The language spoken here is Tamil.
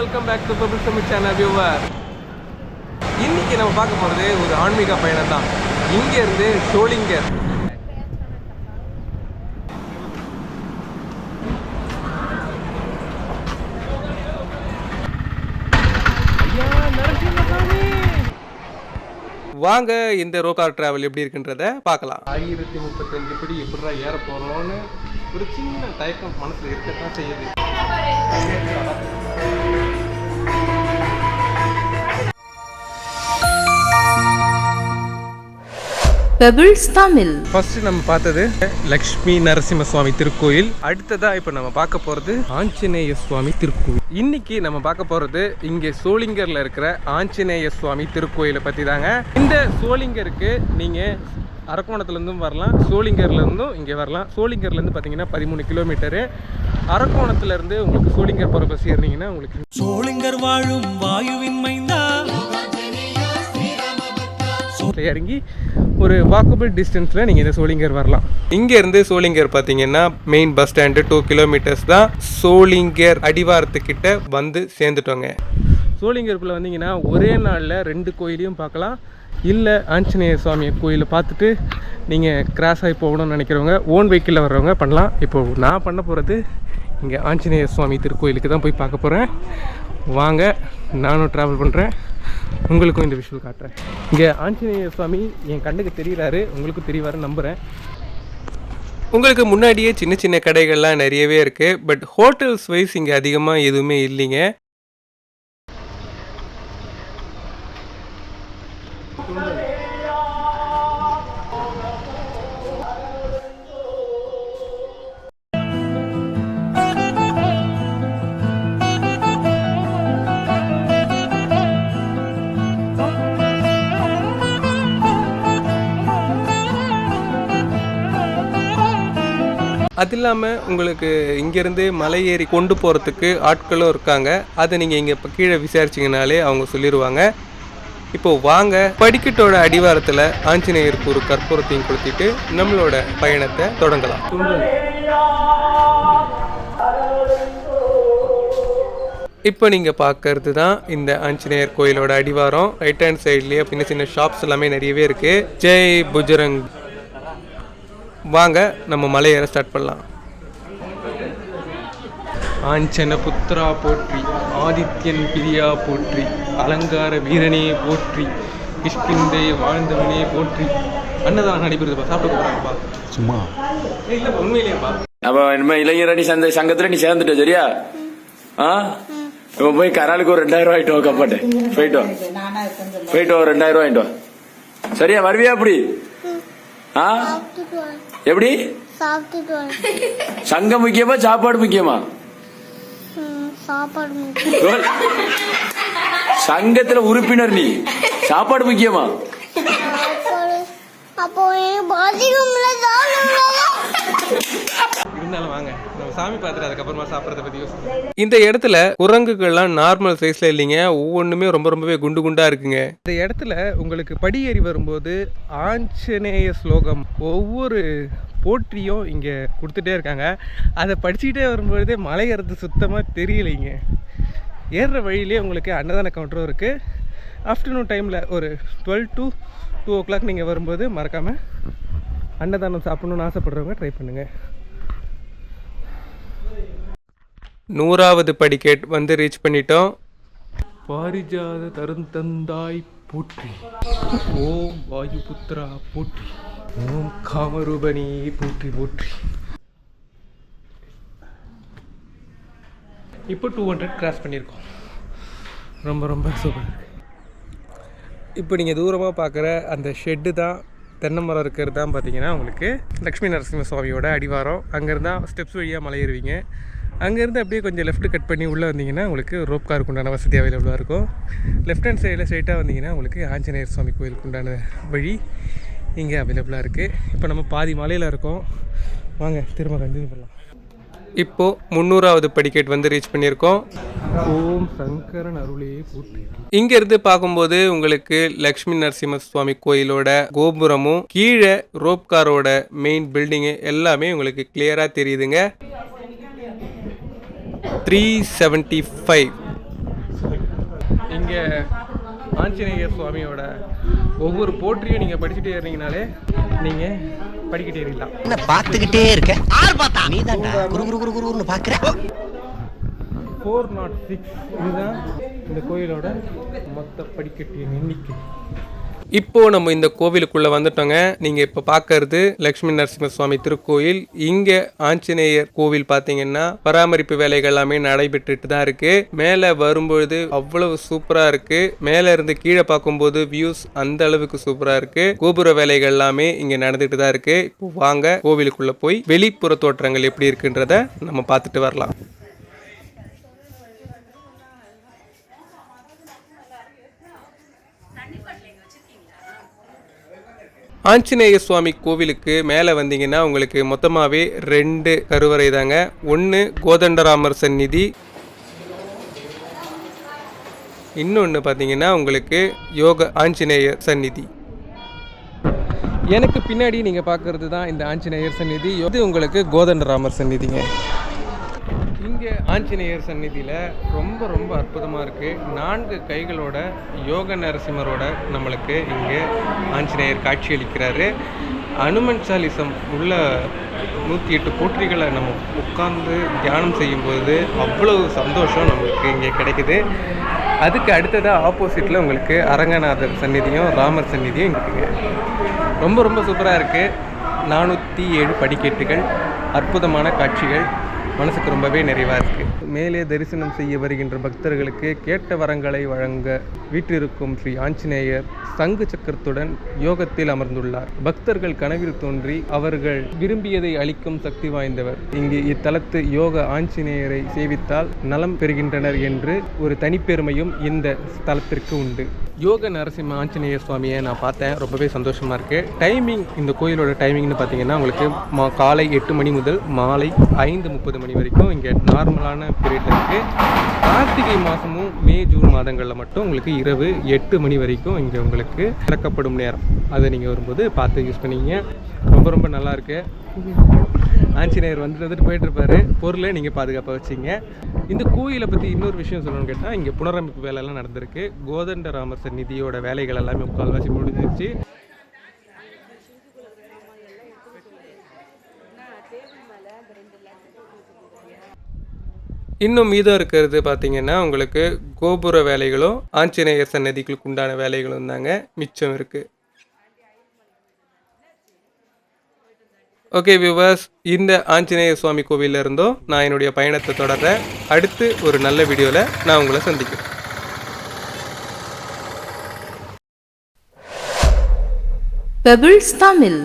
Welcome back to bubble Tamil channel viewer இன்னைக்கு நம்ம பார்க்க போகிறது ஒரு ஆன்மீக பயணம் தான் இங்கேருந்து ஷோலிங்கர் வாங்க இந்த ரோகார் டிராவல் எப்படி இருக்குன்றத பார்க்கலாம். ஆயிரத்தி முப்பத்தஞ்சு படி எப்படிடா ஏற போகிறோம்னு ஒரு சின்ன தயக்கம் மனசில் இருக்கத்தான் செய்யுது. பெபிள்ஸ் தமிழ் ஃபர்ஸ்ட் நம்ம பார்த்தது லக்ஷ்மி நரசிம்ம சுவாமி திருக்கோயில். அடுத்ததா இப்போ நம்ம பார்க்க போறது ஆஞ்சநேய சுவாமி திருக்கோயில். இன்னைக்கு நம்ம பார்க்க போறது இங்கே சோளிங்கர்ல இருக்கிற ஆஞ்சநேய சுவாமி திருக்கோயிலை பத்தி தாங்க இந்த சோளிங்கருக்கு நீங்க அரக்கோணத்துல இருந்தும் வரலாம் சோளிங்கர்ல இருந்தும் இங்கே வரலாம். சோளிங்கர்ல இருந்து பார்த்தீங்கன்னா பதிமூணு கிலோமீட்டரு. அரக்கோணத்துல இருந்து உங்களுக்கு சோளிங்கர் போகிற பஸ் ஏறினீங்கன்னா உங்களுக்கு சோளிங்கர் வாழும் வாயுவின் மைந்தா. இறங்கி ஒரு வாக்கபிள் டிஸ்டன்ஸில் நீங்கள் இந்த சோளிங்கர் வரலாம். இங்கேருந்து சோளிங்கர் பார்த்தீங்கன்னா main bus stand two kilometres தான் சோளிங்கர் அடிவாரத்துக்கிட்ட வந்து சேர்ந்துட்டோங்க. சோளிங்கருக்குள்ளே வந்தீங்கன்னா ஒரே நாளில் ரெண்டு கோயிலையும் பார்க்கலாம். இல்லை ஆஞ்சநேய சுவாமி கோயிலை பார்த்துட்டு நீங்கள் கிராஸ் ஆகி போகணும்னு நினைக்கிறவங்க ஓன் வெஹிக்கிளில் வர்றவங்க பண்ணலாம். இப்போது நான் பண்ண போகிறது இங்கே ஆஞ்சநேய சுவாமி திருக்கோயிலுக்கு தான் போய் பார்க்க போகிறேன் வாங்க நானும் ட்ராவல் பண்ணுறேன் உங்களுக்கும் இந்த விஷுவல் காட்டுறேன். இங்கே ஆஞ்சநேய சுவாமி என் கண்ணுக்கு தெரியிறாரு உங்களுக்கும் தெரியவாரு நம்புகிறேன் உங்களுக்கு முன்னாடியே சின்ன சின்ன கடைகள்லாம் நிறையவே இருக்குது பட் ஹோட்டல்ஸ் வைஸ் இங்கே அதிகமாக எதுவுமே இல்லைங்க. அது இல்லாமல் உங்களுக்கு இங்கேருந்து மலை ஏறி கொண்டு போகிறதுக்கு ஆட்களும் இருக்காங்க. அதை நீங்கள் இங்கே இப்போ கீழே விசாரிச்சிங்கனாலே அவங்க சொல்லிடுவாங்க இப்போ வாங்க படிக்கட்டோட அடிவாரத்தில் ஆஞ்சநேயருக்கு ஒரு கற்பூரத்தையும் கொடுத்துட்டு நம்மளோட பயணத்தை தொடங்கலாம். இப்போ நீங்கள் பார்க்கறது தான் இந்த ஆஞ்சநேயர் கோயிலோட அடிவாரம். ரைட் ஹேண்ட் சைட்லேயே சின்ன சின்ன ஷாப்ஸ் எல்லாமே நிறையவே இருக்குது ஜெய் புஜரங். வாங்க நம்ம மலையேற ஸ்டார்ட் பண்ணலாம். ஆஞ்சன புத்ரா போற்றி ஆதித்யன் பிரியா போற்றி அலங்கார வீரனே போற்றி கிஷ்கிந்தை வாழ்ந்தவனே போற்றி. அன்னதானம் நடைபெறுதுப்பா சாப்பிட போகிறாங்கப்பா சும்மா. இல்லை உண்மையிலேயேப்பா. அப்ப இனிமே இளைஞரணி சந்தை சங்கத்துல நீ சேர்ந்துட்ட சரியா? ஆ? இவன் போய் கராலுக்கு ஒரு ரெண்டாயிரம் ரூபாய் ஆயிட்டு வா கப்பாட்டு போயிட்டு வா போயிட்டு வா ஒரு ரெண்டாயிரம் ரூபாய் ஆயிட்டு வா சரியா வருவியா அப்படி ஆ எப்படி சங்கம் முக்கியமா சாப்பாடு முக்கியமா சங்கத்துல உறுப்பினர் நீ சாப்பாடு முக்கியமா அப்போ இருந்தாலும் வாங்க. நம்ம சாமி பார்த்துட்டு அதுக்கப்புறமா சாப்பிட்றத பற்றி யோசிக்கலாம் இந்த இடத்துல குரங்குகள்லாம் நார்மல் சைஸில் இல்லைங்க. ஒவ்வொன்றுமே ரொம்ப ரொம்பவே குண்டு குண்டாக இருக்குங்க. இந்த இடத்துல உங்களுக்கு படியேறி வரும்போது ஆஞ்சநேய ஸ்லோகம் ஒவ்வொரு போற்றியும் இங்கே கொடுத்துட்டே இருக்காங்க. அதை படிச்சுக்கிட்டே வரும்பொழுதே மலை ஏறது சுத்தமாக தெரியலைங்க. ஏறுற வழியிலே உங்களுக்கு அன்னதான கவுண்டரும் இருக்குது ஆஃப்டர்நூன் டைமில் ஒரு twelve to two o'clock நீங்கள் வரும்போது மறக்காமல் அன்னதானம் சாப்பிடணும்னு ஆசைப்படுறவங்க ட்ரை பண்ணுங்கள் நூறாவது படிக்கேட் வந்து ரீச் பண்ணிட்டோம். பாரிஜாத தருந்தந்தாய் போற்றி. ஓம் வாயுபுத்ரா போற்றி. ஓம் காமரூபணி போற்றி போற்றி. இப்போ டூ ஹண்ட்ரட் கிராஸ் பண்ணியிருக்கோம். ரொம்ப ரொம்ப சூப்பர் இப்போ நீங்கள் தூரமாக பார்க்குற அந்த ஷெட்டு தான் தென்னை மரம் இருக்கிறது தான் பார்த்தீங்கன்னா உங்களுக்கு லக்ஷ்மி நரசிம்ம சுவாமியோட அடிவாரம். அங்கேருந்தான் ஸ்டெப்ஸ் வழியாக மலை ஏறுவீங்க அங்கேருந்து அப்படியே கொஞ்சம் லெஃப்ட் கட் பண்ணி உள்ளே வந்தீங்கன்னா உங்களுக்கு ரோப் காருக்கு உண்டான வசதி அவைலபிளாக இருக்கும். லெஃப்ட் ஹேண்ட் சைடில் ஸ்ட்ரைட்டாக வந்தீங்கன்னா உங்களுக்கு ஆஞ்சநேயர் சுவாமி கோயிலுக்கு உண்டான வழி இங்கே அவைலபிளாக இருக்குது இப்போ நம்ம பாதி மலையில் இருக்கோம். வாங்க திரும்ப கண்டினியூ பண்ணலாம். இப்போது முந்நூறாவது படிக்கெட் வந்து ரீச் பண்ணியிருக்கோம். ஓம் சங்கரன் அருளே போற்றி. இங்கேருந்து பார்க்கும்போது உங்களுக்கு லக்ஷ்மி நரசிம்ம சுவாமி கோயிலோட கோபுரமும் கீழே ரோப்காரோட மெயின் பில்டிங்கு எல்லாமே உங்களுக்கு கிளியராக தெரியுதுங்க. த்ரீ செவன்ட்டி ஃபைவ் இங்கே ஆஞ்சநேயர் சுவாமியோட ஒவ்வொரு போற்றியும் நீங்கள் படிச்சுட்டே இருந்தீங்கனாலே நீங்கள் படிக்கிட்டே இருக்கலாம். என்ன பாத்துக்கிட்டே இருக்க? ஆறு பார்த்தா? நீ தான்டா குரு குரு குரு குருன்னு பாக்குற ஃபோர் நாட் சிக்ஸ் இதுதான் இந்த கோயிலோட மொத்த படிக்கட்டின் எண்ணிக்கை. இப்போ நம்ம இந்த கோவிலுக்குள்ள வந்துட்டோங்க. நீங்க இப்ப பார்க்கறது லட்சுமி நரசிம்ம சுவாமி திருக்கோயில். இங்க ஆஞ்சநேயர் கோவில் பாத்தீங்கன்னா பராமரிப்பு வேலைகள் எல்லாமே நடைபெற்றுட்டு தான் இருக்கு. மேல வரும்பொழுது அவ்வளவு சூப்பரா இருக்கு. மேல இருந்து கீழே பார்க்கும்போது வியூஸ் அந்த அளவுக்கு சூப்பரா இருக்கு. கோபுர வேலைகள் எல்லாமே இங்க நடந்துட்டு தான் இருக்கு. இப்போ வாங்க கோவிலுக்குள்ள போய் வெளிப்புற தோற்றங்கள் எப்படி இருக்குன்றத நம்ம பார்த்துட்டு வரலாம். ஆஞ்சநேய சுவாமி கோவிலுக்கு மேலே வந்தீங்கன்னா உங்களுக்கு மொத்தமாகவே ரெண்டு கருவறை தாங்க. ஒன்று கோதண்டராமர் சந்நிதி. இன்னொன்று பார்த்தீங்கன்னா உங்களுக்கு யோக ஆஞ்சநேயர் சந்நிதி. எனக்கு பின்னாடி நீங்கள் பார்க்குறது தான் இந்த ஆஞ்சநேயர் சந்நிதி. இது உங்களுக்கு கோதண்டராமர் சந்நிதிங்க. இங்கே ஆஞ்சநேயர் சந்நிதியில் ரொம்ப ரொம்ப அற்புதமாக இருக்குது நான்கு கைகளோட யோக நரசிம்மரோட நம்மளுக்கு இங்கே ஆஞ்சநேயர் காட்சி அளிக்கிறாரு அனுமன் சாலிசம் உள்ள நூற்றி எட்டு போற்றிகளை நம்ம உட்கார்ந்து தியானம் செய்யும்போது அவ்வளவு சந்தோஷம் நம்மளுக்கு இங்கே கிடைக்குது. அதுக்கு அடுத்ததாக ஆப்போசிட்டில் உங்களுக்கு அரங்கநாதர் சந்நிதியும் ராமர் சந்நிதியும் இங்கே இருக்குங்க. ரொம்ப ரொம்ப சூப்பராக இருக்குது நானூற்றி ஏழு படிக்கட்டுகள் அற்புதமான காட்சிகள். மனசுக்கு ரொம்பவே நிறைவாக இருக்குது மேலே தரிசனம் செய்ய வருகின்ற பக்தர்களுக்கு கேட்ட வரங்களை வழங்க வீற்றிருக்கும் ஸ்ரீ ஆஞ்சநேயர் சங்கு சக்கரத்துடன் யோகத்தில் அமர்ந்துள்ளார். பக்தர்கள் கனவில் தோன்றி அவர்கள் விரும்பியதை அளிக்கும் சக்தி வாய்ந்தவர். இங்கு இத்தலத்து யோக ஆஞ்சநேயரை சேவித்தால் நலம் பெறுகின்றனர் என்று ஒரு தனிப்பெருமையும் இந்த ஸ்தலத்திற்கு உண்டு. யோக நரசிம்ம ஆஞ்சநேய சுவாமியை நான் பார்த்தேன். ரொம்பவே சந்தோஷமாக இருக்குது டைமிங் இந்த கோயிலோட டைமிங்னு பார்த்தீங்கன்னா உங்களுக்கு மா காலை எட்டு மணி முதல் மாலை ஐந்து முப்பது மணி வரைக்கும் இங்கே நார்மலான பீரியட் இருக்குது கார்த்திகை மாதமும் மே ஜூன் மாதங்களில் மட்டும் உங்களுக்கு இரவு எட்டு மணி வரைக்கும் இங்கே உங்களுக்கு திறக்கப்படும் நேரம். அதை நீங்கள் வரும்போது பார்த்து யூஸ் பண்ணிங்க. ரொம்ப ரொம்ப நல்லாயிருக்கு ஆஞ்சநேயர் வந்துட்டு வந்துட்டு போயிட்டு இருப்பாரு பொருளை நீங்கள் பாதுகாப்பாக வச்சிங்க. இந்த கோயிலை பற்றி இன்னொரு விஷயம் சொல்லணும்னு கேட்டால் இங்கே புனரமைப்பு வேலையெல்லாம் நடந்திருக்கு. கோதண்ட ராமர் சந்நிதியோட வேலைகள் எல்லாமே முக்கால்வாசி முடிஞ்சிருச்சு. இன்னும் மீதம் இருக்கிறது பார்த்தீங்கன்னா உங்களுக்கு கோபுர வேலைகளும் ஆஞ்சநேயர் சன்னதிகளுக்கு உண்டான வேலைகளும் தாங்க மிச்சம் இருக்குது ஓகே வியூவர்ஸ் இந்த ஆஞ்சநேய சுவாமி கோவில்ல இருந்தும் நான் என்னுடைய பயணத்தை தொடர்றேன். அடுத்து ஒரு நல்ல வீடியோவில் நான் உங்களை சந்திக்கிறேன். பெபிள்ஸ் தமிழ்